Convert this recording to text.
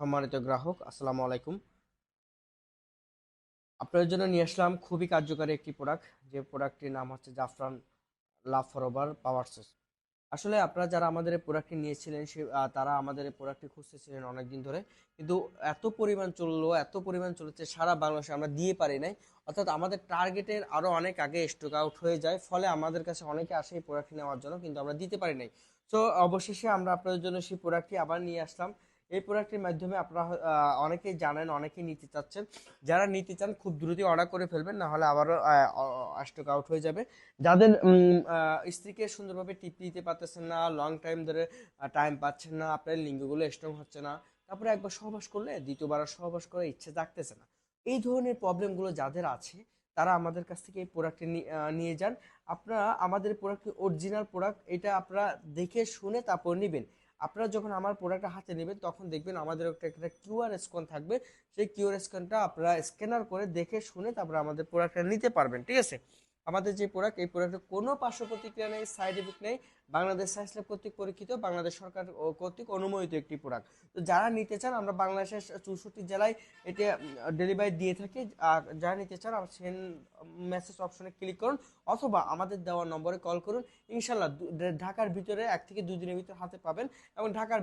সম্মানিত গ্রাহক, আসসালামু আলাইকুম। আপনাদের জন্য নিয়ে আসলাম খুবই কার্যকারী একটি প্রোডাক্ট যে প্রোডাক্টটির নাম হচ্ছে জাফরান লাভ ফরওভার পাওয়ার সোর্স আসলে আপনারা যারা আমাদের এই প্রোডাক্টটি নিয়েছিলেন, সে তারা আমাদের প্রোডাক্টটি খুঁজতেছিলেন অনেকদিন ধরে। কিন্তু এত পরিমাণ চলল, এত পরিমাণ চলেছে, সারা বাংলাদেশে আমরা দিয়ে পারি নাই। অর্থাৎ আমাদের টার্গেটের আরও অনেক আগে স্টক আউট হয়ে যায়, ফলে আমাদের কাছে অনেকে আসে এই প্রোডাক্টটি নেওয়ার জন্য, কিন্তু আমরা দিতে পারি নাই। তো অবশেষে আমরা আপনাদের জন্য সেই প্রোডাক্টটি আবার নিয়ে আসলাম। এই প্রোডাক্টের মাধ্যমে আপনারা অনেকেই জানেন, অনেকেই নিতে চাচ্ছেন। যারা নিতে চান, খুব দ্রুতই অর্ডার করে ফেলবেন, না হলে আবারও স্টক আউট হয়ে যাবে। যাদের স্ত্রীকে সুন্দরভাবে টিপ দিতে পারতেছেন না লং টাইম ধরে টাইম পাচ্ছেন না, আপনার লিঙ্গগুলো স্ট্রং হচ্ছে না, তারপরে একবার সহবাস করলে, দ্বিতীয়বার সহবাস করার ইচ্ছে জাগতেছে না। এই ধরনের প্রবলেমগুলো যাদের আছে, তারা আমাদের কাছ থেকে এই প্রোডাক্টটি নিয়ে যান। আপনারা আমাদের প্রোডাক্ট অরিজিনাল প্রোডাক্ট এটা আপনারা দেখে শুনে তারপর নেবেন। আপনারা যখন আমার প্রোডাক্টটা হাতে নেবেন, তখন দেখবেন আমাদের একটা একটা কিউআর স্ক্যান থাকবে। সেই কিউআর স্ক্যানটা আপনারা স্ক্যানার করে দেখে শুনে তারপরে আমাদের প্রোডাক্টটা নিতে পারবেন, ঠিক আছে? আমাদের যে প্রোডাক্ট এই প্রোডাক্টের কোনো পার্শ্ব প্রতিক্রিয়া নেই সাইড এফেক্ট নেই। বাংলাদেশ সায়েন্স ল্যাব কর্তৃক পরীক্ষিত, বাংলাদেশ সরকার কর্তৃক অনুমোদিত একটি প্রোডাক্ট তো যারা নিতে চান, আমরা বাংলাদেশের চৌষট্টি জেলায় এটা ডেলিভারি দিয়ে থাকি। আর যারা নিতে চান, আমার সেন্ড মেসেজ অপশনে ক্লিক করুন, অথবা আমাদের দেওয়া নম্বরে কল করুন। ইনশাল্লাহ ঢাকার ভিতরে এক থেকে দুদিনের ভিতরে হাতে পাবেন এবং ঢাকার